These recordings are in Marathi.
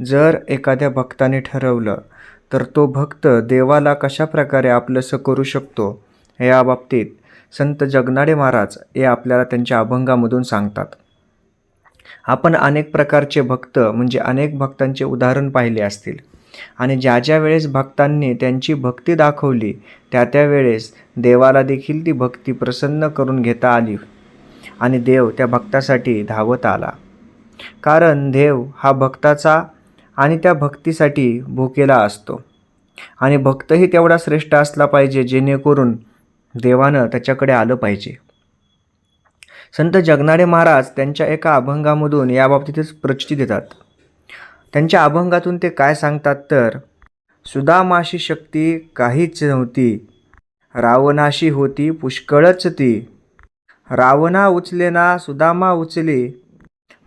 जर एखाद्या भक्ताने ठरवलं तर तो भक्त देवाला कशा प्रकारे आपलंसं करू शकतो या बाबतीत संत जगनाडे महाराज हे आपल्याला त्यांच्या अभंगामधून सांगतात. आपण अनेक प्रकारचे भक्त म्हणजे अनेक भक्तांचे उदाहरण पाहिले असतील. आणि ज्या ज्या वेळेस भक्तांनी त्यांची भक्ती दाखवली त्या त्या वेळेस देवाला देखील ती भक्ती प्रसन्न करून घेता आली आणि देव त्या भक्तासाठी धावत आला. कारण देव हा भक्ताचा आणि त्या भक्तीसाठी भुकेला असतो. आणि भक्तही तेवढा श्रेष्ठ असला पाहिजे जेणेकरून देवानं त्याच्याकडे आलं पाहिजे. संत जगनाडे महाराज त्यांच्या एका अभंगामधून याबाबतीतच प्रचिती देतात. त्यांच्या अभंगातून ते काय सांगतात तर सुदामाशी शक्ती काहीच नव्हती रावणाशी होती पुष्कळच ती. रावणा उचलेना सुदामा उचली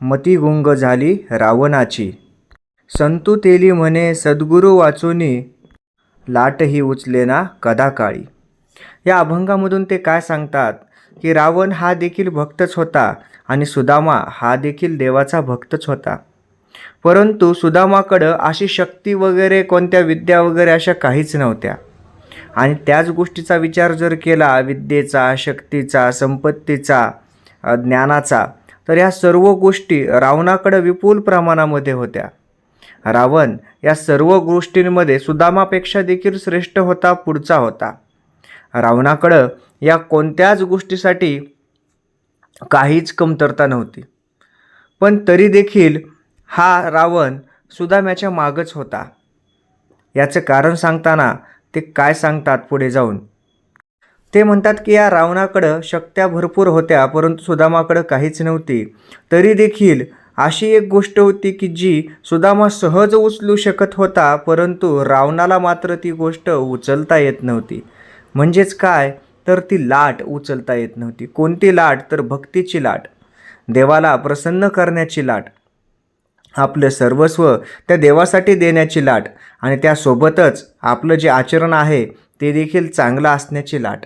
मती गुंग झाली रावणाची. संतू तेली म्हणे सद्गुरू वाचुनी लाटही उचलेना कदाकाळी. या अभंगामधून ते काय सांगतात? की रावण हा देखील भक्तच होता आणि सुदामा हा देखील देवाचा भक्तच होता. परंतु सुदामाकडं अशी शक्ती वगैरे कोणत्या विद्या वगैरे अशा काहीच नव्हत्या. आणि त्याच गोष्टीचा विचार जर केला विद्येचा शक्तीचा संपत्तीचा ज्ञानाचा तर ह्या सर्व गोष्टी रावणाकडं विपुल प्रमाणामध्ये होत्या. रावण या सर्व गोष्टींमध्ये सुदामापेक्षा देखील श्रेष्ठ होता पुढचा होता. रावणाकडं या कोणत्याच गोष्टीसाठी काहीच कमतरता नव्हती. पण तरी देखील हा रावण सुदाम्याच्या मागच होता. याचं कारण सांगताना ते काय सांगतात पुढे जाऊन? ते म्हणतात की या रावणाकडं शक्त्या भरपूर होत्या परंतु सुदामाकडं काहीच नव्हती. तरी देखील अशी एक गोष्ट होती की जी सुदामा सहज उचलू शकत होता परंतु रावणाला मात्र ती गोष्ट उचलता येत नव्हती. म्हणजेच काय? तर ती लाट उचलता येत नव्हती. कोणती लाट? तर भक्तीची लाट. देवाला प्रसन्न करण्याची लाट. आपलं सर्वस्व त्या देवासाठी देण्याची लाट आणि त्यासोबतच आपलं जे आचरण आहे ते देखील चांगलं असण्याची लाट.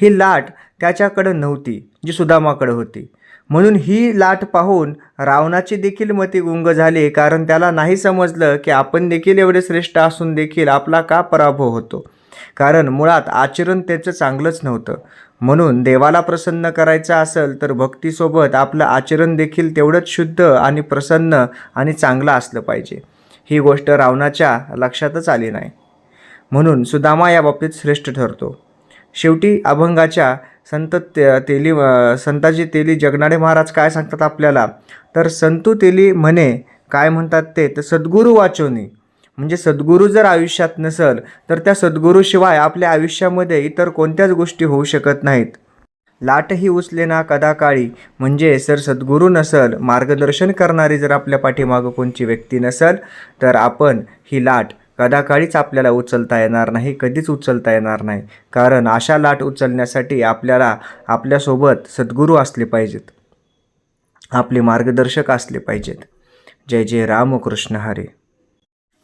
ही लाट त्याच्याकडं नव्हती जी सुदामाकडं होती. म्हणून ही लाट पाहून रावणाची देखील मते गुंग झाले कारण त्याला नाही समजलं की आपण देखील एवढे श्रेष्ठ असून देखील आपला का पराभव होतो. कारण मुळात आचरण त्याचं चांगलंच नव्हतं. म्हणून देवाला प्रसन्न करायचं असेल तर भक्तीसोबत आपलं आचरण देखील तेवढंच शुद्ध आणि प्रसन्न आणि चांगलं असलं पाहिजे. ही गोष्ट रावणाच्या लक्षातच आली नाही. म्हणून सुदामा या बाबतीत श्रेष्ठ ठरतो. शेवटी अभंगाच्या संत ते तेली संताजी तेली जगनाडे महाराज काय सांगतात आपल्याला? तर संतू तेली म्हणे काय म्हणतात ते? तर सद्गुरू वाचवणे. म्हणजे सद्गुरू जर आयुष्यात नसल तर त्या सद्गुरूशिवाय आपल्या आयुष्यामध्ये इतर कोणत्याच गोष्टी होऊ शकत नाहीत. लाटही उचले ना कदाकाळी म्हणजे सर सद्गुरू नसल मार्गदर्शन करणारी जर आपल्या पाठीमागं कोणची व्यक्ती नसल तर आपण ही लाट कदाकाळीच आपल्याला उचलता येणार नाही कधीच उचलता येणार नाही. कारण अशा लाट उचलण्यासाठी आपल्याला आपल्यासोबत सद्गुरू असले पाहिजेत. आपले मार्गदर्शक असले पाहिजेत. जय जय रामकृष्ण हरे.